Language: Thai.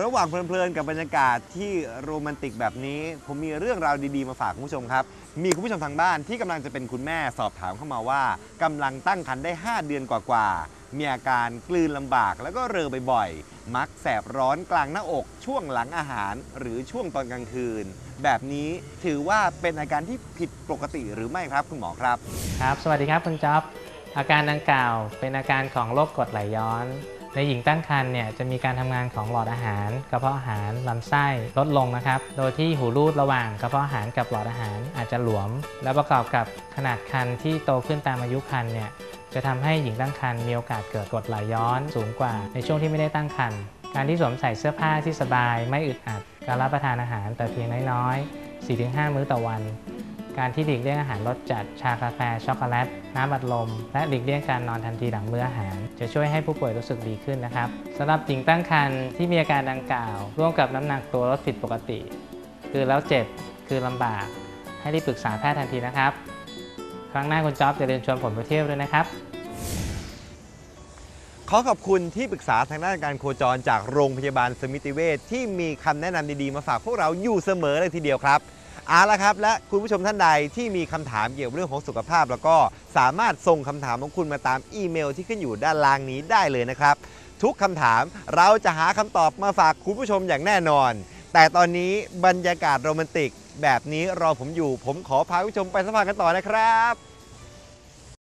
ระหว่างเพลินๆกับบรรยากาศที่โรแมนติกแบบนี้ ผมมีเรื่องราวดีๆมาฝากคุณผู้ชมครับ มีคุณผู้ชมทางบ้านที่กำลังจะเป็นคุณแม่สอบถามเข้ามาว่ากำลังตั้งครรภ์ได้ 5 เดือนกว่าๆมีอาการกลืนลำบากแล้วก็เรอบ่อยๆมักแสบร้อนกลางหน้าอก ช่วงหลังอาหาร หรือช่วงตอนกลางคืน แบบนี้ถือว่าเป็นอาการที่ผิดปกติหรือไม่ครับคุณหมอครับ ครับ สวัสดีครับคุณจ๊อบอาการดังกล่าวเป็นอาการของโรคกรดไหลย้อน ในหญิงตั้งครรภ์เนี่ยจะมีการทำงานของหลอดอาหาร กระเพาะอาหารลำไส้ลดลงนะครับ โดยที่หูรูดระหว่างกระเพาะอาหารกับหลอดอาหารอาจจะหลวม และประกอบกับขนาดครรภ์ที่โตขึ้นตามอายุครรภ์เนี่ยจะทำให้หญิงตั้งครรภ์มีโอกาสเกิดกรดไหลย้อนสูงกว่า ในช่วงที่ไม่ได้ตั้งครรภ์การที่สวมใส่เสื้อผ้าที่สบายไม่อึดอัด การรับประทานอาหารแต่เพียงน้อยๆ 4-5 มื้อต่อวัน การที่หลีกเลี่ยงอาหารรสจัด ชากาแฟ ช็อกโกแลต น้ำอัดลม และหลีกเลี่ยงการนอนทันทีหลังมื้ออาหาร จะช่วยให้ผู้ป่วยรู้สึกดีขึ้นนะครับสำหรับหญิงตั้งครรภ์ที่มีอาการดังกล่าว ร่วมกับน้ำหนักตัวลดผิดปกติ คือแล้วเจ็บ คือลำบาก ให้รีบปรึกษาแพทย์ทันทีนะครับ ครั้งหน้าคุณจ๊อบจะเรียนชวนผมไปเที่ยวด้วยนะครับ ขอขอบคุณที่ปรึกษาทางด้านการโคจรจากโรงพยาบาลสมิติเวชที่มีคำแนะนำดีๆมาฝากพวกเราอยู่เสมอเลยทีเดียวครับ เอาละครับ และคุณผู้ชมท่านใดที่มีคำถามเกี่ยวกับเรื่องของสุขภาพ แล้วก็สามารถส่งคำถามของคุณมาตามอีเมลที่ขึ้นอยู่ด้านล่างนี้ได้เลยนะครับ ทุกคำถามเราจะหาคำตอบมาฝากคุณผู้ชมอย่างแน่นอน แต่ตอนนี้บรรยากาศโรแมนติก แบบนี้รอผมอยู่ ผมขอพาคุณผู้ชมไปสัมผัสกันต่อนะครับ